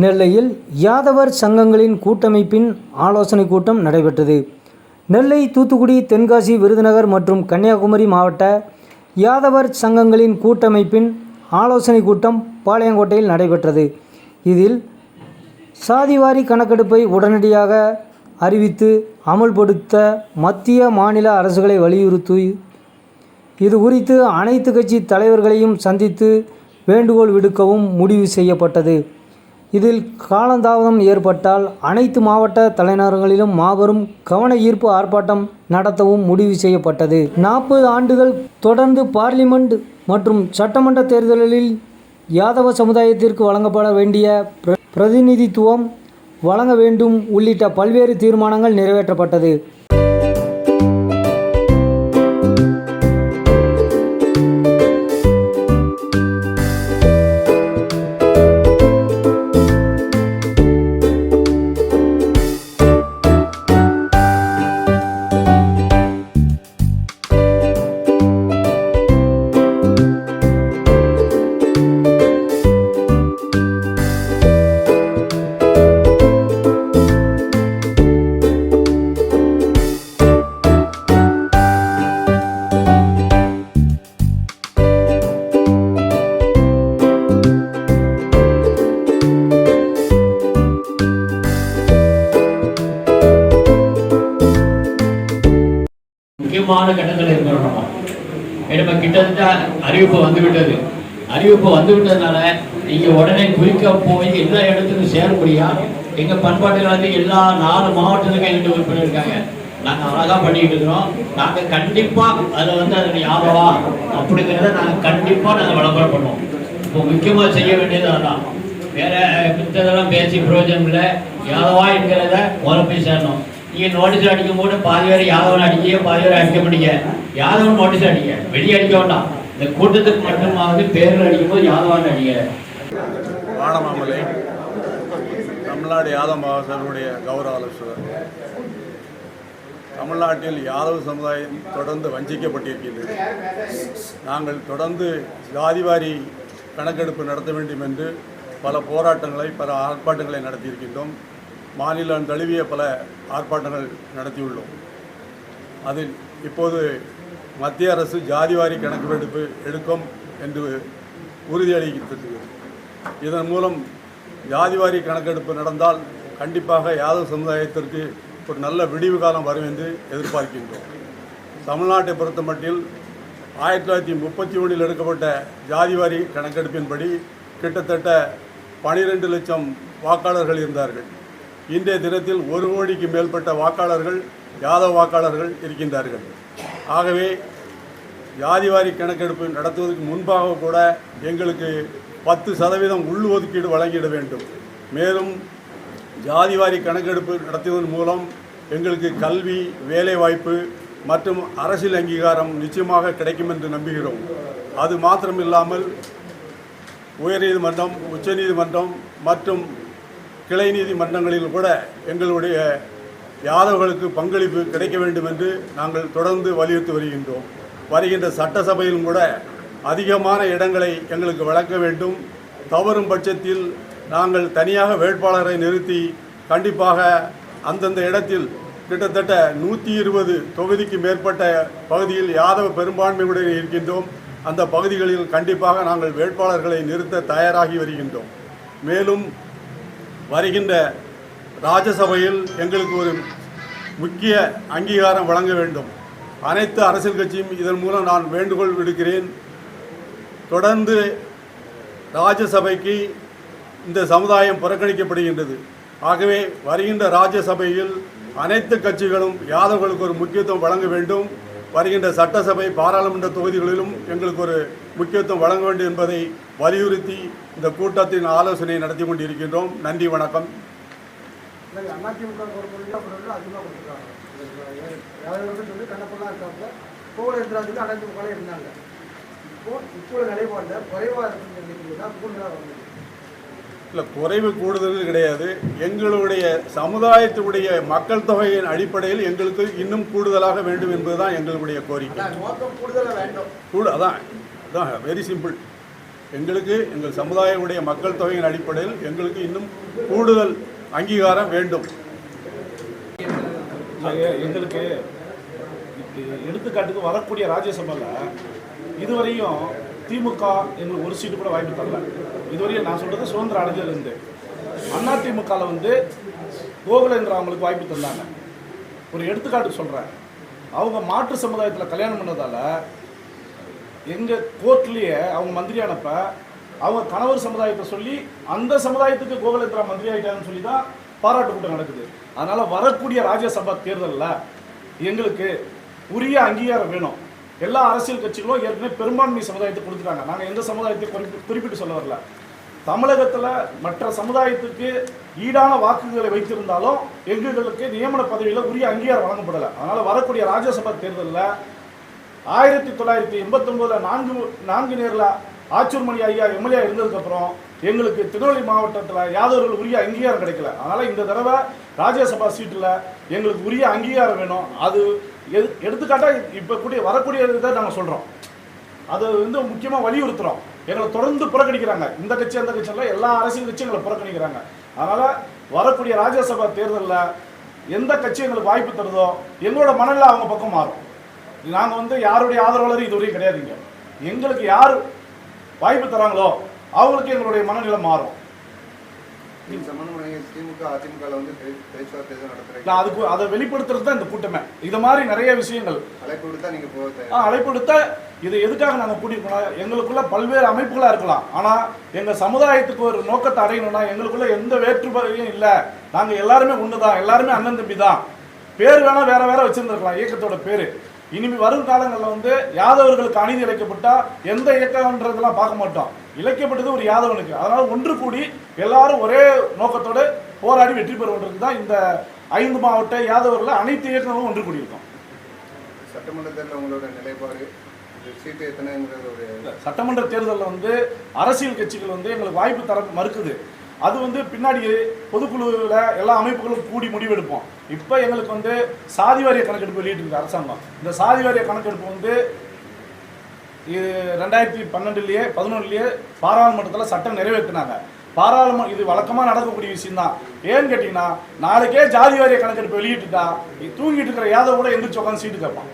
நெல்லையில் யாதவர் சங்கங்களின் கூட்டமைப்பின் ஆலோசனை கூட்டம் நடைபெற்றது. நெல்லை தூத்துக்குடி தென்காசி விருதுநகர் மற்றும் கன்னியாகுமரி மாவட்ட யாதவர் சங்கங்களின் கூட்டமைப்பின் ஆலோசனை கூட்டம் பாளையங்கோட்டையில் நடைபெற்றது. இதில் சாதிவாரி கணக்கெடுப்பை உடனடியாக அறிவித்து அமல்படுத்த மத்திய மாநில அரசுகளை வலியுறுத்தி இது குறித்து அனைத்து கட்சி தலைவர்களையும் சந்தித்து வேண்டுகோள் விடுக்கவும் முடிவு செய்யப்பட்டது. இதில் காலந்தாமதம் ஏற்பட்டால் அனைத்து மாவட்ட தலைநகரங்களிலும் மாபெரும் கவன ஈர்ப்பு ஆர்ப்பாட்டம் நடத்தவும் முடிவு செய்யப்பட்டது. நாற்பது ஆண்டுகள் தொடர்ந்து பார்லிமெண்ட் மற்றும் சட்டமன்ற தேர்தல்களில் யாதவ சமுதாயத்திற்கு வழங்கப்பட வேண்டிய பிர- பிரதிநிதித்துவம் வழங்க வேண்டும் உள்ளிட்ட பல்வேறு தீர்மானங்கள் நிறைவேற்றப்பட்டது. முக்கியமான கட்டத்தில் இருக்கிறோம் நம்ம. நம்ம கிட்டத்தட்ட அறிவிப்பு வந்துவிட்டது. அறிவிப்பு வந்துவிட்டதுனால நீங்கள் உடனே குறிக்க போய் எல்லா இடத்துக்கும் சேர எங்கள் பண்பாட்டு பண்பாட்டுல வந்து எல்லா நாலு மாவட்டத்துக்கும் எங்கிட்ட உறுப்பினர் இருக்காங்க. நாங்கள் அழகாக பண்ணிட்டு இருக்கிறோம். நாங்கள் கண்டிப்பாக அதை வந்து அதில் யாரவா அப்படிங்கிறத நாங்கள் கண்டிப்பாக நாங்கள் விளம்பரம் பண்ணுவோம். இப்போ முக்கியமாக செய்ய வேண்டியது அதான். வேற மித்ததெல்லாம் பேசி பிரயோஜனம் இல்லை. யாதவா என்கிறத முதல்ல போய் சேரணும். நீங்க நோட்டீஸ் அடிக்கும் போது பாதி பேர் யாதவன் அடிக்க பாதி பேர் அடிக்க முடிய யாதவன் நோட்டீஸ் அடிக்க வெளியே அடிக்க வேண்டாம். இந்த கூட்டத்துக்கு மட்டுமாவது பேரில் அடிக்கும் போது யாதவான் அடிக்க வானமாமலை தமிழ்நாடு யாதவ மகாசருடைய கௌரவ ஆலோசகர். தமிழ்நாட்டில் யாதவ சமுதாயம் தொடர்ந்து வஞ்சிக்கப்பட்டிருக்கின்றது நாங்கள் தொடர்ந்து ஜாதிவாரி கணக்கெடுப்பு நடத்த வேண்டும் என்று பல போராட்டங்களை பல ஆர்ப்பாட்டங்களை நடத்தியிருக்கின்றோம். மாநிலம் தழுவிய பல ஆர்ப்பாட்டங்கள் நடத்தியுள்ளோம். அதில் இப்போது மத்திய அரசு ஜாதிவாரி கணக்கெடுப்பு எடுக்கும் என்று உறுதியளித்திருக்கிறது. இதன் மூலம் ஜாதிவாரி கணக்கெடுப்பு நடந்தால் கண்டிப்பாக யாதவ் சமுதாயத்திற்கு ஒரு நல்ல விடிவு காலம் வரும் என்று எதிர்பார்க்கின்றோம். தமிழ்நாட்டை பொறுத்தமட்டில் ஆயிரத்தி தொள்ளாயிரத்தி முப்பத்தி ஒன்றில் எடுக்கப்பட்ட ஜாதிவாரி கணக்கெடுப்பின்படி கிட்டத்தட்ட பனிரெண்டு லட்சம் வாக்காளர்கள் இருந்தார்கள். இன்றைய தினத்தில் ஒரு கோடிக்கு மேற்பட்ட வாக்காளர்கள் யாதவ வாக்காளர்கள் இருக்கின்றார்கள். ஆகவே ஜாதிவாரி கணக்கெடுப்பு நடத்துவதற்கு முன்பாக கூட எங்களுக்கு பத்து சதவீதம் உள் ஒதுக்கீடு வழங்கிட வேண்டும். மேலும் ஜாதிவாரி கணக்கெடுப்பு நடத்துவதன் மூலம் எங்களுக்கு கல்வி வேலைவாய்ப்பு மற்றும் அரசியல் அங்கீகாரம் நிச்சயமாக கிடைக்கும் என்று நம்புகிறோம். அது மாத்திரமில்லாமல் உயர்நீதிமன்றம் உச்சநீதிமன்றம் மற்றும் கிளை நீதிமன்றங்களில் கூட எங்களுடைய யாதவர்களுக்கு பங்களிப்பு கிடைக்க வேண்டும் என்று நாங்கள் தொடர்ந்து வலியுறுத்தி வருகின்றோம். வருகின்ற சட்டசபையிலும் கூட அதிகமான இடங்களை எங்களுக்கு வழங்க வேண்டும். தவறும் பட்சத்தில் நாங்கள் தனியாக வேட்பாளரை நிறுத்தி கண்டிப்பாக அந்தந்த இடத்தில் கிட்டத்தட்ட நூற்றி இருபது தொகுதிக்கு மேற்பட்ட பகுதியில் யாதவ பெரும்பான்மையுடன் இருக்கின்றோம். அந்த பகுதிகளில் கண்டிப்பாக நாங்கள் வேட்பாளர்களை நிறுத்த தயாராகி வருகின்றோம். மேலும் வருகின்ற ராஜசபையில் எங்களுக்கு ஒரு முக்கிய அங்கீகாரம் வழங்க வேண்டும். அனைத்து அரசியல் கட்சியும் இதன் மூலம் நான் வேண்டுகோள் விடுக்கிறேன். தொடர்ந்து ராஜ்யசபைக்கு இந்த சமுதாயம் புறக்கணிக்கப்படுகின்றது. ஆகவே வருகின்ற ராஜ்யசபையில் அனைத்து கட்சிகளும் யாதவர்களுக்கு ஒரு முக்கியத்துவம் வழங்க வேண்டும். வருகின்ற சட்டசபை பாராளுமன்ற தொகுதிகளிலும் எங்களுக்கு ஒரு முக்கியத்துவம் வழங்க வேண்டும் என்பதை வலியுறுத்தி இந்த கூட்டத்தின் ஆலோசனை நடத்தி கொண்டிருக்கின்றோம். நன்றி வணக்கம். பொறுத்தவரைக்கும் அப்புறம் அதிகமாக இருந்தாங்க. இப்போ இப்போ நிலைப்பாட்டில் குறைவாக இருக்குன்னு சொல்லிட்டு தான் கூடுதலாக வந்து இல்லை குறைவு கூடுதல் கிடையாது. எங்களுடைய சமுதாயத்துடைய மக்கள் தொகையின் அடிப்படையில் எங்களுக்கு இன்னும் கூடுதலாக வேண்டும் என்பதுதான் எங்களுடைய கோரிக்கை. கூட அதான் அதான் வெரி சிம்பிள் எங்களுக்கு எங்கள் சமுதாயமுடைய மக்கள் தொகையின் அடிப்படையில் எங்களுக்கு இன்னும் கூடுதல் அங்கீகாரம் வேண்டும். எங்களுக்கு எடுத்துக்காட்டுக்கு வரக்கூடிய ராஜ்யசபாவில் இதுவரையும் திமுக எங்களுக்கு ஒரு சீட்டு கூட வாய்ப்பு தரல. இதுவரையும் நான் சொல்றது சுதந்திர அடைஞ்சதுலேருந்து. அண்ணா திமுகவில் வந்து கோகுலேந்திரா அவங்களுக்கு வாய்ப்பு தந்தாங்க. ஒரு எடுத்துக்காட்டு சொல்கிறேன் அவங்க மாற்று சமுதாயத்தில் கல்யாணம் பண்ணதால் எங்கள் கோர்ட்லேயே அவங்க மந்திரியானப்ப அவங்க கணவர் சமுதாயத்தை சொல்லி அந்த சமுதாயத்துக்கு கோகுலேந்திரா மந்திரி ஆகிட்டாங்கன்னு சொல்லி தான் பாராட்டு கூட்டம் நடக்குது. அதனால் வரக்கூடிய ராஜ்யசபா தேர்தலில் எங்களுக்கு உரிய அங்கீகாரம் வேணும். எல்லா அரசியல் கட்சிகளும் ஏற்கனவே பெரும்பான்மை சமுதாயத்தை கொடுத்துட்டாங்க. நாங்கள் எந்த சமுதாயத்தை குறிப்பிட்டு குறிப்பிட்டு சொல்ல வரல. தமிழகத்தில் மற்ற சமுதாயத்துக்கு ஈடான வாக்குகளை வைத்திருந்தாலும் எங்களுக்கு நியமன பதவியில் உரிய அங்கீகாரம் வழங்கப்படலை. அதனால் வரக்கூடிய ராஜ்யசபா தேர்தலில் ஆயிரத்தி தொள்ளாயிரத்தி எண்பத்தொம்போதில் நான்கு நான்கு நேரில் ஆச்சூர்மணி ஐயா எம்எல்ஏ இருந்ததுக்கப்புறம் எங்களுக்கு திருநெல்வேலி மாவட்டத்தில் யாதவர்கள் உரிய அங்கீகாரம் கிடைக்கல. அதனால் இந்த தடவை ராஜ்யசபா சீட்டில் எங்களுக்கு உரிய அங்கீகாரம் வேணும். அது எது எடுத்துக்காட்டாக இப்போ கூடிய வரக்கூடிய இதை நாங்கள் சொல்கிறோம் அது வந்து முக்கியமாக வலியுறுத்துகிறோம் எங்களை தொடர்ந்து புறக்கணிக்கிறாங்க. இந்த கட்சி அந்த கட்சியெல்லாம் எல்லா அரசியல் கட்சியும் எங்களை புறக்கணிக்கிறாங்க. அதனால் வரக்கூடிய ராஜ்யசபா தேர்தலில் எந்த கட்சி எங்களுக்கு வாய்ப்பு தருதோ எங்களோட மனநிலை அவங்க பக்கம் மாறும். நாங்கள் வந்து யாருடைய ஆதரவாளரும் இதுவரையும் கிடையாதுங்க. எங்களுக்கு யார் வாய்ப்பு தராங்களோ அவங்களுக்கு எங்களுடைய மனநிலை மாறும். அதுக்கு அதை வெளிப்படுத்துறது தான் இந்த கூட்டமே. இது மாதிரி நிறைய விஷயங்கள். அழைப்பு விடுத்தா நீங்க அழைப்பு விடுத்தா இது எதுக்காக நாங்கள் கூட்டியிருக்கோம் எங்களுக்குள்ள பல்வேறு அமைப்புகளாக இருக்கலாம். ஆனால் எங்கள் சமுதாயத்துக்கு ஒரு நோக்கத்தை அடையணும்னா எங்களுக்குள்ள எந்த வேற்றுமையும் இல்லை. நாங்கள் எல்லாருமே ஒன்று தான் எல்லாருமே அண்ணன் தம்பி தான் பேர் வேணால் வேற வேற வச்சிருந்துருக்கலாம். இயக்கத்தோட பேர். இனிமே வரும் காலங்களில் வந்து யாதவர்களுக்கு அநீதி இழைக்கப்பட்டா எந்த இயக்கம்ன்றதெல்லாம் பார்க்க மாட்டோம். இழைக்கப்பட்டது ஒரு யாதவனுக்கு. அதனால ஒன்று கூடி எல்லாரும் ஒரே நோக்கத்தோடு போராடி வெற்றி பெறுவதற்கு தான் இந்த ஐந்து மாவட்ட யாதவர்கள் அனைத்து இயக்கங்களும் ஒன்று கூடியிருக்கோம். சட்டமன்ற தேர்தல் உங்களோட நிலைப்பாடு சட்டமன்ற தேர்தலில் வந்து அரசியல் கட்சிகள் வந்து எங்களுக்கு வாய்ப்பு தர மறுக்குது. அது வந்து பின்னாடி பொதுக்குழுவில் எல்லா அமைப்புகளும் கூடி முடிவெடுப்போம். இப்போ எங்களுக்கு வந்து சாதி வாரிய கணக்கெடுப்பு வெளியிட்டிருக்கு அரசாங்கம். இந்த சாதி வாரிய கணக்கெடுப்பு வந்து இது ரெண்டாயிரத்தி பன்னெண்டுலேயே பதினொன்றுலேயே பாராளுமன்றத்தில் சட்டம் நிறைவேற்றினாங்க. பாராளுமன்ற இது வழக்கமாக நடக்கக்கூடிய விஷயம்தான். ஏன்னு கேட்டிங்கன்னா நாளைக்கே ஜாதி வாரிய கணக்கெடுப்பு வெளியிட்டுட்டா தூங்கிட்டு இருக்கிற யாதவ கூட எந்திரிச்சு உட்காந்து சீட்டு கேட்பான்.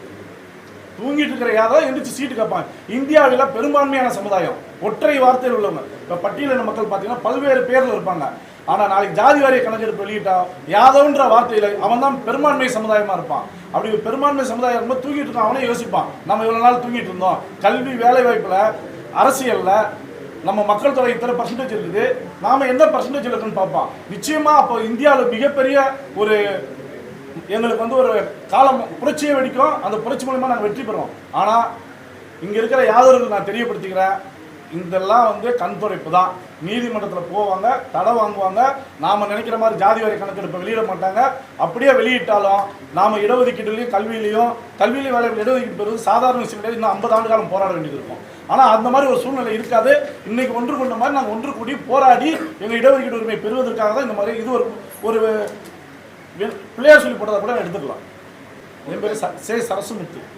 தூங்கிட்டு இருக்கிற யாதவ எந்திரிச்சு சீட்டு கேட்பான். இந்தியாவில் பெரும்பான்மையான சமுதாயம் ஒற்றை வார்த்தையில் உள்ளவங்க. இப்போ பட்டியலின மக்கள் பார்த்தீங்கன்னா பல்வேறு பேரில் இருப்பாங்க. ஆனால் நாளைக்கு ஜாதி வாரிய கணக்கெடுப்பு வெளியிட்டா யாதவன்ற வார்த்தையில் அவன் தான் பெரும்பான்மை சமுதாயமாக இருப்பான். அப்படி பெரும்பான்மை சமுதாயம் இருக்கும்போது தூங்கிட்டு இருக்கான் அவனே யோசிப்பான். நம்ம இவ்வளோ நாள் தூங்கிட்டு இருந்தோம். கல்வி வேலை வாய்ப்பில் அரசியலில் நம்ம மக்கள் தொகை இத்தனை பர்சன்டேஜ் இருக்குது? நாம் எந்த பர்சன்டேஜ் இருக்குன்னு பார்ப்பான். நிச்சயமாக அப்போ இந்தியாவில் மிகப்பெரிய ஒரு எங்களுக்கு வந்து ஒரு காலம் புரட்சியை வெடிக்கும். அந்த புரட்சி மூலயமா நாங்கள் வெற்றி பெறுவோம். ஆனால் இங்கே இருக்கிற யாதவர்கள் நான் தெரியப்படுத்திக்கிறேன். இதெல்லாம் வந்து கண்துடைப்பு தான். நீதிமன்றத்தில் போவாங்க தடை வாங்குவாங்க. நாம் நினைக்கிற மாதிரி ஜாதி வரி கணக்கெடுப்பை வெளியிட மாட்டாங்க. அப்படியே வெளியிட்டாலும் நாம் இடஒதுக்கீடுலையும் கல்வியிலையும் கல்வியிலையும் வேலை இடஒதுக்கீடு பெறுவது சாதாரண விஷயம் கிடையாது. இன்னும் ஐம்பது ஆண்டு காலம் போராட வேண்டியது இருக்கும். ஆனால் அந்த மாதிரி ஒரு சூழ்நிலை இருக்காது. இன்னைக்கு ஒன்று கொண்ட மாதிரி நாங்கள் ஒன்று கூடி போராடி எங்கள் இடஒதுக்கீடு உரிமை பெறுவதற்காக தான் இந்த மாதிரி இது ஒரு ஒரு பிள்ளையார் சொல்லி போட்டதை கூட எடுத்துக்கலாம். என் பேர் ச- சே சரசுமுத்து.